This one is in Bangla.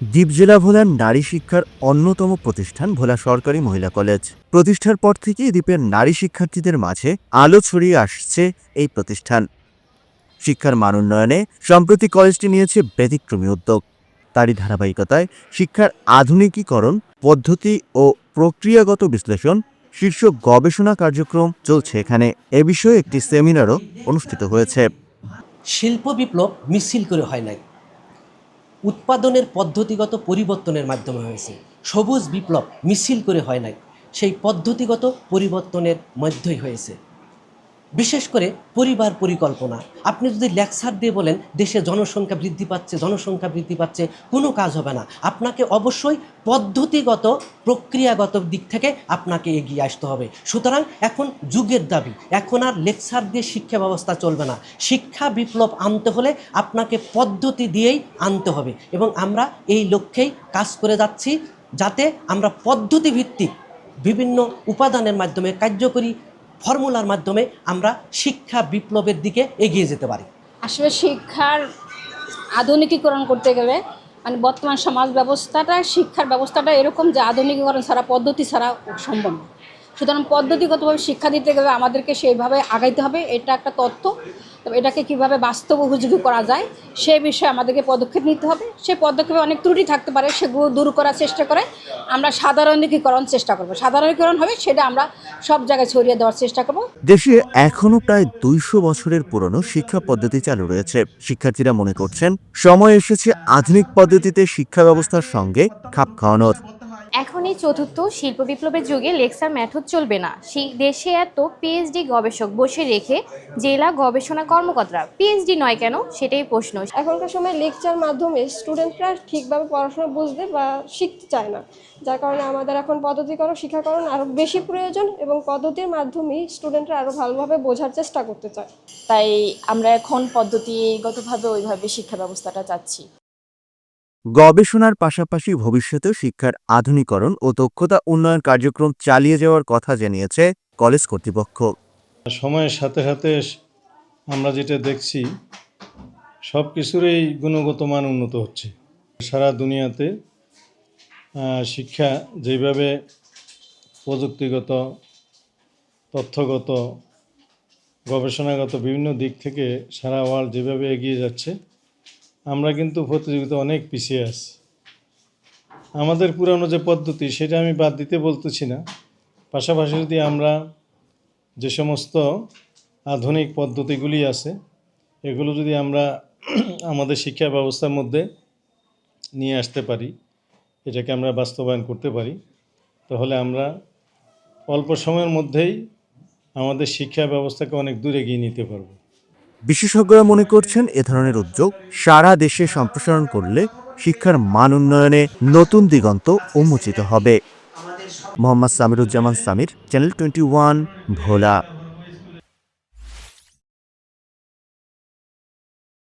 দ্বীপ জেলা ভোলার নারী শিক্ষার অন্যতম প্রতিষ্ঠান ভোলা সরকারি মহিলা কলেজ। প্রতিষ্ঠার পর থেকেই দ্বীপের নারী শিক্ষার্থীদের মাঝে আলো ছড়িয়ে আসছে এই প্রতিষ্ঠান। শিক্ষার মান উন্নয়নে সম্প্রতি কলেজটি নিয়েছে ব্যতিক্রমী উদ্যোগ। তারই ধারাবাহিকতায় শিক্ষার আধুনিকীকরণ, পদ্ধতি ও প্রক্রিয়াগত বিশ্লেষণ শীর্ষক গবেষণা কার্যক্রম চলছে এখানে। এ বিষয়ে একটি সেমিনারও অনুষ্ঠিত হয়েছে। শিল্প বিপ্লব মিছিল করে হয় নাই। উৎপাদনের পদ্ধতিগত পরিবর্তনের মাধ্যমে হয়েছে। সবুজ বিপ্লব মিছিল করে হয় নাই, সেই পদ্ধতিগত পরিবর্তনের মধ্যেই হয়েছে। বিশেষ করে পরিবার পরিকল্পনা। আপনি যদি লেকচার দিয়ে বলেন, দেশে জনসংখ্যা বৃদ্ধি পাচ্ছে, জনসংখ্যা বৃদ্ধি পাচ্ছে, কোনো কাজ হবে না। আপনাকে অবশ্যই পদ্ধতিগত, প্রক্রিয়াগত দিক থেকে আপনাকে এগিয়ে আসতে হবে। সুতরাং এখন যুগের দাবি, এখন আর লেকচার দিয়ে শিক্ষা ব্যবস্থা চলবে না। শিক্ষা বিপ্লব আনতে হলে আপনাকে পদ্ধতি দিয়েই আনতে হবে এবং আমরা এই লক্ষ্যেই কাজ করে যাচ্ছি যাতে আমরা পদ্ধতি ভিত্তিক বিভিন্ন উপাদানের মাধ্যমে কার্যকরী ফর্মুলার মাধ্যমে আমরা শিক্ষা বিপ্লবের দিকে এগিয়ে যেতে পারি। আসলে শিক্ষার আধুনিকীকরণ করতে গেলে মানে বর্তমান সমাজ ব্যবস্থাটা, শিক্ষার ব্যবস্থাটা এরকম যে আধুনিকীকরণ ছাড়া, পদ্ধতি ছাড়া সম্ভব সুতরাং পদ্ধতিগতভাবে শিক্ষা দিতে গেলে আমাদেরকে সেইভাবে আগাইতে হবে, এটা একটা তথ্য। তবে এটাকে কীভাবে বাস্তব উপযোগী করা যায়, সে বিষয়ে আমাদেরকে পদক্ষেপ নিতে হবে। সেই পদক্ষেপে অনেক ত্রুটি থাকতে পারে, সেগুলো দূর করার চেষ্টা করে আমরা সাধারণীকরণ চেষ্টা করব। সাধারণীকরণ হবে, সেটা আমরা সব জায়গায় ছড়িয়ে দেওয়ার চেষ্টা করব। দেশে এখনও প্রায় দুইশো বছরের পুরনো শিক্ষা পদ্ধতি চালু রয়েছে। শিক্ষার্থীরা মনে করছেন, সময় এসেছে আধুনিক পদ্ধতিতে শিক্ষা ব্যবস্থার সঙ্গে খাপ খাওয়ানোর। এই চতুর্থ শিল্প বিপ্লবের যুগে লেকচার ম্যাথড চলবে না। সেই দেশে এত পিএইচডি গবেষক বসে রেখে জেলা গবেষণা কর্মকর্তারা পিএইচডি নয় কেন? সেটাই প্রশ্ন। এখনকার সময় লেকচার মাধ্যমে স্টুডেন্টরা ঠিকভাবে পড়াশোনা বুঝতে বা শিখতে চায় না। যার কারণে আমাদের এখন পদ্ধতিকরণ শিক্ষাকরণ আরও বেশি প্রয়োজন এবং পদ্ধতির মাধ্যমেই স্টুডেন্টরা আরও ভালোভাবে বোঝার চেষ্টা করতে চায়। তাই আমরা এখন পদ্ধতিগতভাবে ওইভাবে শিক্ষা ব্যবস্থাটা চাচ্ছি। গবেষণার পাশাপাশি ভবিষ্যতেও শিক্ষার আধুনিকরণ ও দক্ষতা উন্নয়ন কার্যক্রম চালিয়ে যাওয়ার কথা জানিয়েছে কলেজ কর্তৃপক্ষ। সময়ের সাথে সাথে আমরা যেটা দেখছি, সব কিছুরই গুণগত মান উন্নত হচ্ছে। সারা দুনিয়াতে শিক্ষা যেভাবে প্রযুক্তিগত, তথ্যগত, গবেষণাগত বিভিন্ন দিক থেকে সারা ওয়ার্ল্ড যেভাবে এগিয়ে যাচ্ছে আমরা কিন্তু প্রতিযোগিতা অনেক পিছিয়ে আছি। আমাদের পুরানো যে পদ্ধতি, সেটা আমি বাদ দিতে বলতেছি না। পাশাপাশি যদি আমরা যে সমস্ত আধুনিক পদ্ধতিগুলি আছে, এগুলো যদি আমরা আমাদের শিক্ষা ব্যবস্থার মধ্যে নিয়ে আসতে পারি, এটাকে আমরা বাস্তবায়ন করতে পারি, তাহলে আমরা অল্প সময়ের মধ্যেই আমাদের শিক্ষা ব্যবস্থাকে অনেক দূর এগিয়ে নিতে পারব। বিশেষজ্ঞরা মনে করছেন এ ধরনের উদ্যোগ সারা দেশে সম্প্রসারণ করলে শিক্ষার মান উন্নয়নে নতুন দিগন্ত উন্মোচিত হবে। Mohammad Samiruzzaman Samir channel twenty one Bhola.